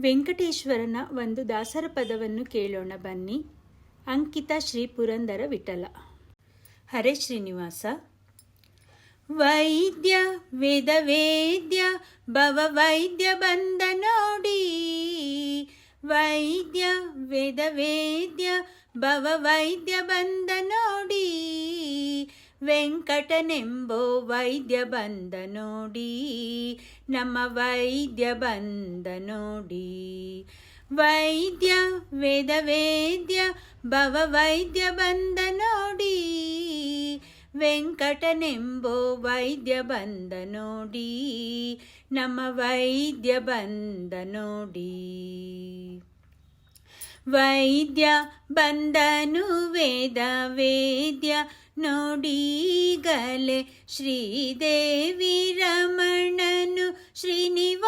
ವೆಂಕಟೇಶ್ವರನ ಒಂದು ದಾಸರ ಪದವನ್ನು ಕೇಳೋಣ ಬನ್ನಿ. ಅಂಕಿತ ಶ್ರೀ ಪುರಂದರ ವಿಠಲ. ಹರೇ ಶ್ರೀನಿವಾಸ. ವೈದ್ಯ, ವೇದ, ವೇದ್ಯ, ಭವ, ವೈದ್ಯ ಬಂದ ನೋಡಿ. ವೈದ್ಯ, ವೇದ, ವೇದ್ಯ, ಭವ, ವೈದ್ಯ ಬಂದ ನೋಡಿ. ವೆಂಕಟನೆಂಬೋ ವೈದ್ಯ ಬಂದ ನೋಡಿ ನಮ್ಮ ವೈದ್ಯ ಬಂದ ನೋಡಿ ವೈದ್ಯ ವೇದ ವೇದ್ಯ ಭವ ವೈದ್ಯ ಬಂದ ನೋಡಿ ವೆಂಕಟನೆಂಬೋ ವೈದ್ಯ ಬಂದ ನೋಡಿ ನಮ್ಮ ವೈದ್ಯ ಬಂದ ನೋಡಿ ವೈದ್ಯ ಬಂದನು ವೇದ ವೇದ್ಯ ನೋಡೀಗಲೇ ಶ್ರೀದೇವಿ ರಮಣನು ಶ್ರೀನಿವಾಸನೆಂಬೋ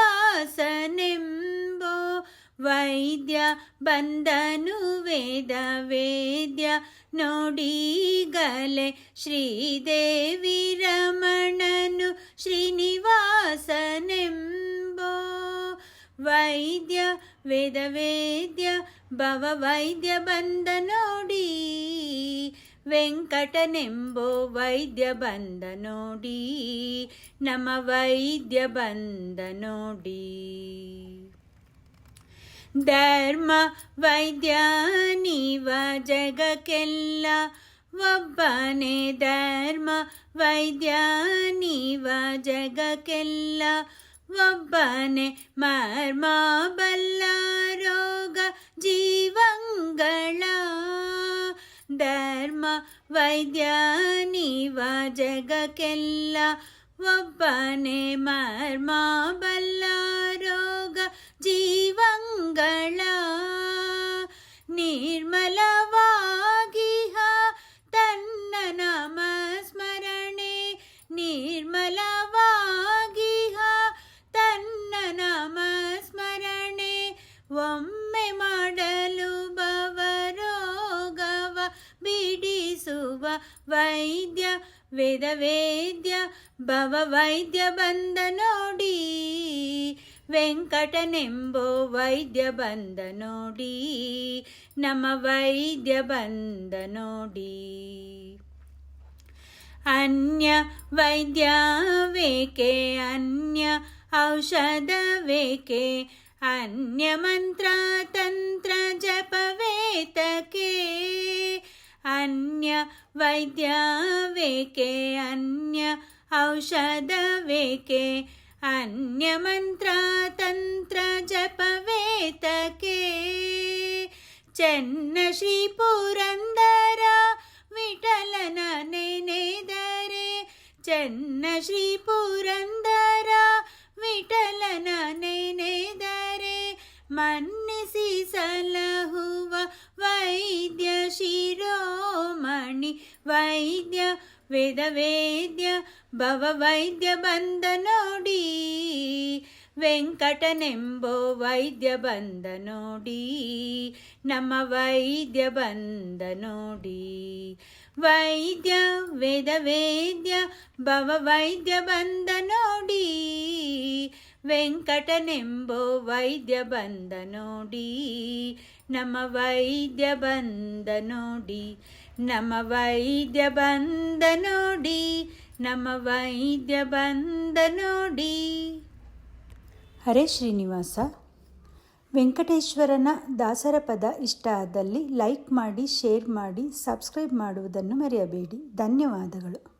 ವೈದ್ಯ ಬಂದನು ವೇದ ವೇದ್ಯ ನೋಡೀಗಲೆ ಶ್ರೀದೇವಿ ರಮಣನು ಶ್ರೀನಿವಾಸನೆಂಬೋ ವೈದ್ಯ ವೇದ ವೇದ್ಯ ಭವ ವೈದ್ಯ ಬಂದ ನೋಡಿ ವೆಂಕಟನೆಂಬೋ ವೈದ್ಯ ಬಂದ ನೋಡಿ ನಮ್ಮ ವೈದ್ಯ ಬಂದ ನೋಡಿ ಧರ್ಮ ವೈದ್ಯ ನೀವ ಜಗಕ್ಕೆಲ್ಲ ಒಬ್ಬನೇ ಧರ್ಮ ವೈದ್ಯ ನೀವ ಜಗಕ್ಕೆಲ್ಲ ಒಬ್ಬನೇ ಮರ್ಮ ವೈದ್ಯ ನೀವ ಜಗಕ್ಕೆಲ್ಲ ಒಬ್ಬನೇ ಮರ್ಮ ಬಲ್ಲ ರೋಗ ಜೀವಂಗಳ ವೈದ್ಯ ವೇದ ವೇದ್ಯ ಭವ ವೈದ್ಯ ಬಂದ ನೋಡಿ ವೆಂಕಟನೆಂಬೋ ವೈದ್ಯ ಬಂದ ನೋಡಿ ನಮ್ಮ ವೈದ್ಯ ಬಂದ ನೋಡಿ ಅನ್ಯ ವೈದ್ಯ ವೇಕೆ ಅನ್ಯ ಔಷಧವೇಕೆ ಅನ್ಯ ಮಂತ್ರ ತಂತ್ರ ಜಪವೇತಕೆ ಅನ್ಯ ವೈದ್ಯ ವೇಕೆ ಅನ್ಯ ಔಷಧವೇಕೆ ಅನ್ಯ ಮಂತ್ರ ತಂತ್ರ ಜಪವೇತಕೆ ಚೆನ್ನ ಶ್ರೀ ಪುರಂದರ ವಿಠಲನ ನೆನೆದರೆ ಚೆನ್ನ ಶ್ರೀ ಪುರಂದರ ವಿಠಲನ ನೆನೆದರೆ ಮನ್ನಿಸಿ ಸಲಹುವ ವೈದ್ಯ ವೇದ ವೇದ್ಯ ಭವ ವೈದ್ಯ ಬಂದ ನೋಡಿ ವೆಂಕಟನೆಂಬೋ ವೈದ್ಯ ಬಂದ ನೋಡಿ ನಮ್ಮ ವೈದ್ಯ ಬಂದ ನೋಡಿ ವೈದ್ಯ ವೇದ ವೇದ್ಯ ಭವ ವೈದ್ಯ ಬಂದ ನೋಡಿ ವೆಂಕಟನೆಂಬೋ ವೈದ್ಯ ಬಂದ ನೋಡಿ ನಮ್ಮ ವೈದ್ಯ ಬಂದ ನೋಡಿ ನಮ್ಮ ವೈದ್ಯ ಬಂದ ನೋಡಿ ನಮ್ಮ ವೈದ್ಯ ಬಂದ ನೋಡಿ. ಹರೇ ಶ್ರೀನಿವಾಸ. ವೆಂಕಟೇಶ್ವರನ ದಾಸರ ಪದ ಇಷ್ಟ ಆದಲ್ಲಿ ಲೈಕ್ ಮಾಡಿ, ಶೇರ್ ಮಾಡಿ, ಸಬ್ಸ್ಕ್ರೈಬ್ ಮಾಡುವುದನ್ನು ಮರೆಯಬೇಡಿ. ಧನ್ಯವಾದಗಳು.